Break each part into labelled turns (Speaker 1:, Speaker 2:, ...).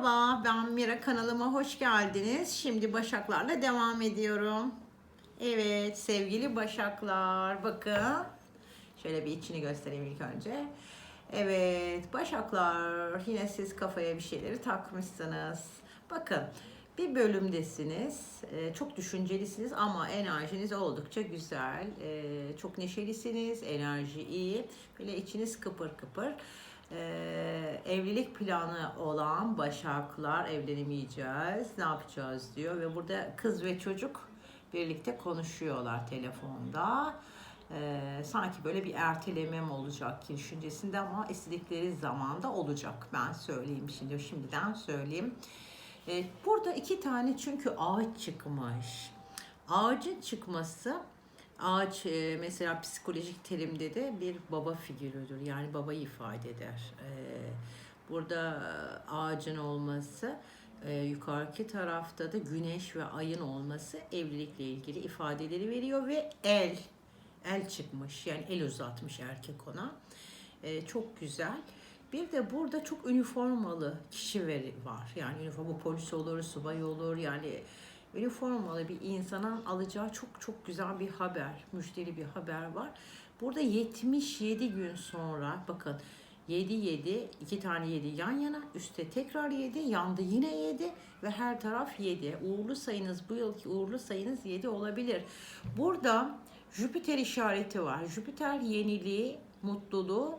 Speaker 1: Merhaba, ben Mira kanalıma hoş geldiniz. Şimdi Başaklarla devam ediyorum. Evet, sevgili Başaklar, bakın. Şöyle bir içini göstereyim ilk önce. Evet, Başaklar, yine siz kafaya bir şeyleri takmışsınız. Bakın, bir bölümdesiniz. Ee, çok düşüncelisiniz ama enerjiniz oldukça güzel. Ee, çok neşelisiniz, enerji iyi. Böyle içiniz kıpır kıpır. Evlilik planı olan Başaklar evlenemeyeceğiz, ne yapacağız diyor ve burada kız ve çocuk birlikte konuşuyorlar telefonda. Ee, sanki böyle bir ertelemem olacak ki düşüncesinde ama istedikleri zamanda olacak. Ben söyleyeyim şimdi, şimdiden söyleyeyim. Ee, burada iki tane çünkü ağaç çıkmış. Ağacın çıkması Ağaç e, mesela psikolojik terimde de bir baba figürüdür. Yani babayı ifade eder. E, Burada ağacın olması, e, yukarıki tarafta da güneş ve ayın olması evlilikle ilgili ifadeleri veriyor ve el, el çıkmış. Yani el uzatmış erkek ona. Çok güzel. Bir de burada çok üniformalı kişi var. Yani üniforma polis olur, subay olur. Yani üniformalı bir insanın alacağı çok çok güzel bir haber, müjdeli bir haber var. Burada 77 gün sonra bakın 7 7 iki tane 7 yan yana üstte tekrar 7 yanda yine 7 ve her taraf 7. Uğurlu sayınız bu yılki uğurlu sayınız 7 olabilir. Burada Jüpiter işareti var. Jüpiter yeniliği, mutluluğu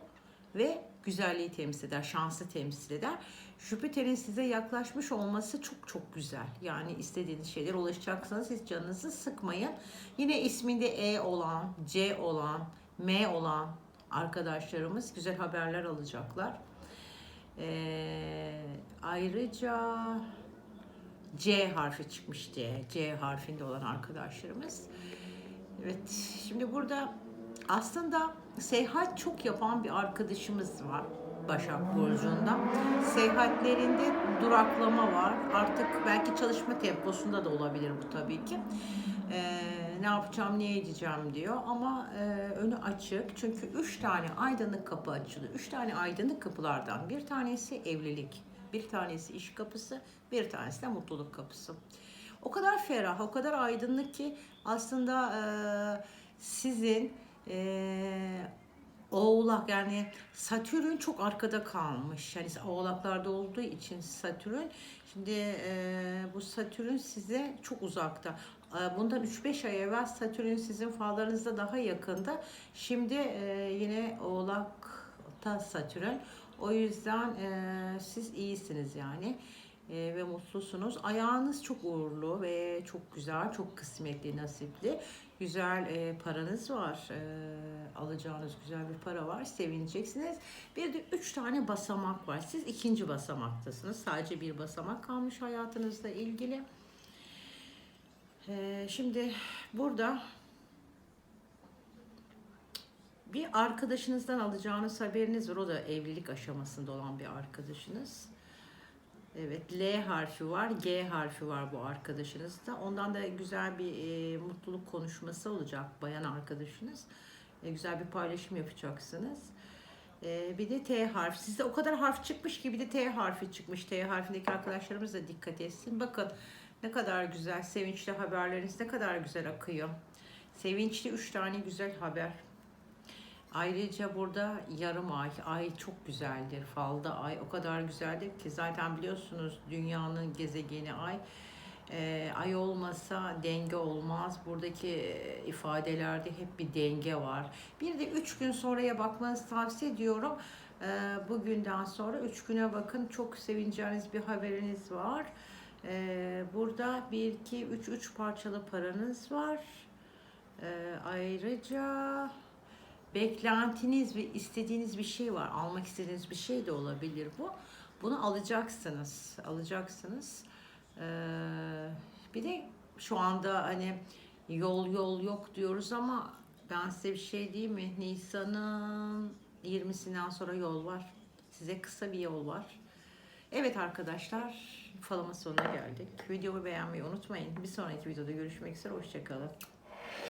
Speaker 1: ve güzelliği temsil eder, şansı temsil eder. Jüpiter'in size yaklaşmış olması çok çok güzel. Yani istediğiniz şeyler ulaşacaksanız hiç canınızı sıkmayın. Yine isminde E olan, C olan, M olan arkadaşlarımız güzel haberler alacaklar. Ee, ayrıca C harfi çıkmış diye. C harfinde olan arkadaşlarımız. Evet, şimdi burada aslında seyahat çok yapan bir arkadaşımız var Başak Burcu'nda. Seyahatlerinde duraklama var. Artık belki çalışma temposunda da olabilir bu tabii ki. Ee, ne yapacağım, ne edeceğim diyor ama e, önü açık. Çünkü üç tane aydınlık kapı açılıyor. Üç tane aydınlık kapılardan bir tanesi evlilik, bir tanesi iş kapısı, bir tanesi de mutluluk kapısı. O kadar ferah, o kadar aydınlık ki aslında e, sizin e, Oğlak yani Satürn çok arkada kalmış. Yani oğlaklarda olduğu için Satürn. Şimdi e, bu Satürn size çok uzakta. E, bundan 3-5 ay evvel Satürn sizin fallarınızda daha yakında. Şimdi e, yine oğlakta Satürn. O yüzden e, siz iyisiniz yani e, ve mutlusunuz. Ayağınız çok uğurlu ve çok güzel, çok kısmetli, nasipli. Güzel e, paranız var. E, alacağınız güzel bir para var. Sevineceksiniz. Bir de üç tane basamak var. Siz ikinci basamaktasınız. Sadece bir basamak kalmış hayatınızla ilgili. E, şimdi burada bir arkadaşınızdan alacağınız haberiniz var. O da evlilik aşamasında olan bir arkadaşınız. Evet, L harfi var, G harfi var bu arkadaşınızda. Ondan da güzel bir e, mutluluk konuşması olacak bayan arkadaşınız. E, güzel bir paylaşım yapacaksınız. E, bir de T harfi. Sizde o kadar harf çıkmış ki bir de T harfi çıkmış. T harfindeki arkadaşlarımız da dikkat etsin. Bakın ne kadar güzel, sevinçli haberleriniz ne kadar güzel akıyor. Sevinçli üç tane güzel haber. Ayrıca burada yarım ay, ay çok güzeldir. Falda ay o kadar güzeldir ki zaten biliyorsunuz dünyanın gezegeni ay. Ee, ay olmasa denge olmaz. Buradaki e, ifadelerde hep bir denge var. Bir de üç gün sonraya bakmanızı tavsiye ediyorum. Ee, bugünden sonra üç güne bakın. Çok sevineceğiniz bir haberiniz var. Ee, burada bir, iki, üç, üç parçalı paranız var. Ee, ayrıca beklentiniz ve istediğiniz bir şey var. Almak istediğiniz bir şey de olabilir bu. Bunu alacaksınız. Alacaksınız. Ee, bir de şu anda hani yol yol yok diyoruz ama ben size bir şey diyeyim mi? Nisan'ın 20'sinden sonra yol var. Size kısa bir yol var. Evet arkadaşlar, falama sonuna geldik. Videomu beğenmeyi unutmayın. Bir sonraki videoda görüşmek üzere. Hoşçakalın.